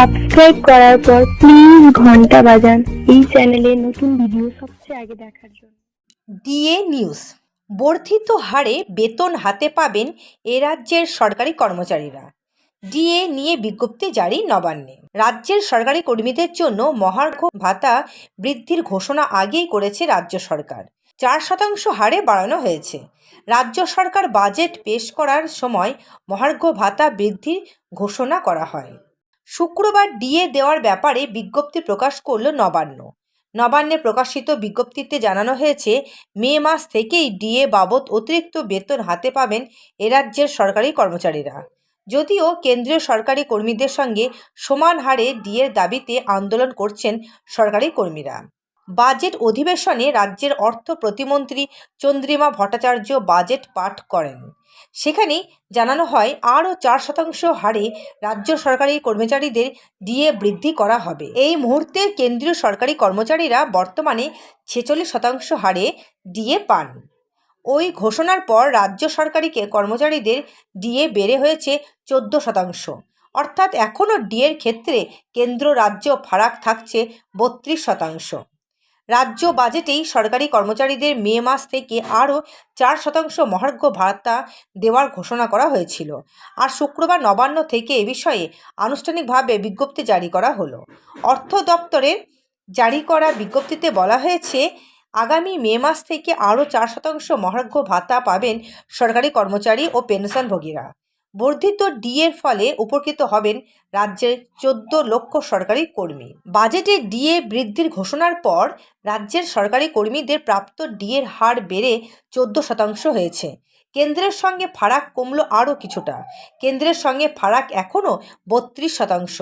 Subscribe করার পর please ঘণ্টা বাজান। এই চ্যানেলে নতুন ভিডিও সবচেয়ে আগে দেখার জন্য। ডিএ নিউজ বর্ধিত হারে বেতন হাতে পাবেন এ রাজ্যের সরকারি কর্মচারীরা। ডিএ নিয়ে বিজ্ঞপ্তি জারি নবান্নে। রাজ্যের সরকারি কর্মীদের জন্য মহার্ঘ ভাতা বৃদ্ধির ঘোষণা আগেই করেছে রাজ্য সরকার। চার শতাংশ হারে বাড়ানো হয়েছে। রাজ্য সরকার বাজেট পেশ করার সময় মহার্ঘ ভাতা বৃদ্ধির ঘোষণা করা হয়। শুক্রবার ডিএ দেওয়ার ব্যাপারে বিজ্ঞপ্তি প্রকাশ করল নবান্ন। নবান্নে প্রকাশিত বিজ্ঞপ্তিতে জানানো হয়েছে, মে মাস থেকেই ডিএ বাবদ অতিরিক্ত বেতন হাতে পাবেন এ রাজ্যের সরকারি কর্মচারীরা। যদিও কেন্দ্রীয় সরকারি কর্মীদের সঙ্গে সমান হারে ডিএর দাবিতে আন্দোলন করছেন সরকারি কর্মীরা। বাজেট অধিবেশনে রাজ্যের অর্থ প্রতিমন্ত্রী চন্দ্রিমা ভট্টাচার্য বাজেট পাঠ করেন। সেখানে জানানো হয় আরও চার শতাংশ হারে রাজ্য সরকারি কর্মচারীদের ডিএ বৃদ্ধি করা হবে। এই মুহূর্তে কেন্দ্রীয় সরকারি কর্মচারীরা বর্তমানে ছেচল্লিশ শতাংশ হারে ডিএ পান। ওই ঘোষণার পর রাজ্য সরকারিকে কর্মচারীদের ডিএ বেড়ে হয়েছে চোদ্দ শতাংশ। অর্থাৎ এখনও ডিএর ক্ষেত্রে কেন্দ্র, রাজ্য ফারাক থাকছে বত্রিশ শতাংশ। রাজ্য বাজেটেই সরকারি কর্মচারীদের মে মাস থেকে আরও চার শতাংশ মহার্ঘ ভাতা দেওয়ার ঘোষণা করা হয়েছিল। আর শুক্রবার নবান্ন থেকে এ বিষয়ে আনুষ্ঠানিকভাবে বিজ্ঞপ্তি জারি করা হলো। অর্থ দপ্তরের জারি করা বিজ্ঞপ্তিতে বলা হয়েছে, আগামী মে মাস থেকে আরও চার শতাংশ মহার্ঘ ভাতা পাবেন সরকারি কর্মচারী ও পেনশনভোগীরা। বর্ধিত ডিএর ফলে উপকৃত হবেন রাজ্যের চোদ্দ লক্ষ সরকারি কর্মী। বাজেটে ডিএ বৃদ্ধির ঘোষণার পর রাজ্যের সরকারি কর্মীদের প্রাপ্ত ডিএর হার বেড়ে চোদ্দ শতাংশ হয়েছে। কেন্দ্রের সঙ্গে ফারাক কমলো আরও কিছুটা। কেন্দ্রের সঙ্গে ফারাক এখনও বত্রিশ শতাংশ।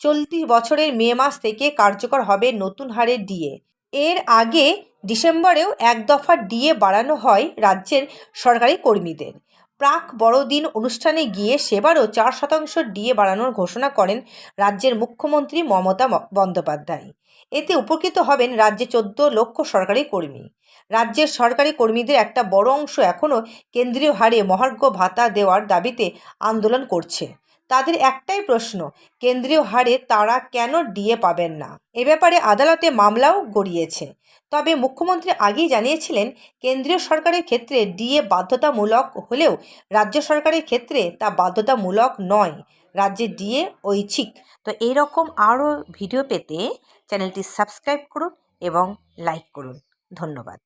চলতি বছরের মে মাস থেকে কার্যকর হবে নতুন হারে ডিএ এর আগে ডিসেম্বরেও এক দফা ডিএ বাড়ানো হয় রাজ্যের সরকারি কর্মীদের। প্রাক বড়দিন অনুষ্ঠানে গিয়ে সেবারও চার শতাংশ ডিএ বাড়ানোর ঘোষণা করেন রাজ্যের মুখ্যমন্ত্রী মমতা বন্দ্যোপাধ্যায়। এতে উপকৃত হবেন রাজ্যে চোদ্দ লক্ষ সরকারি কর্মী। রাজ্যের সরকারি কর্মীদের একটা বড় অংশ এখনও কেন্দ্রীয় হারে মহার্ঘ ভাতা দেওয়ার দাবিতে আন্দোলন করছে। তাদের একটাই প্রশ্ন, কেন্দ্রীয় হারে তারা কেন ডিএ পাবেন না? এ ব্যাপারে আদালতে মামলাও গড়িয়েছে। তবে মুখ্যমন্ত্রী আগেই জানিয়েছিলেন, কেন্দ্রীয় সরকারের ক্ষেত্রে ডিএ বাধ্যতামূলক হলেও রাজ্য সরকারের ক্ষেত্রে তা বাধ্যতামূলক নয়। রাজ্যে ডিএ ঐচ্ছিক। তো এইরকম আরও ভিডিও পেতে চ্যানেলটি সাবস্ক্রাইব করুন এবং লাইক করুন। ধন্যবাদ।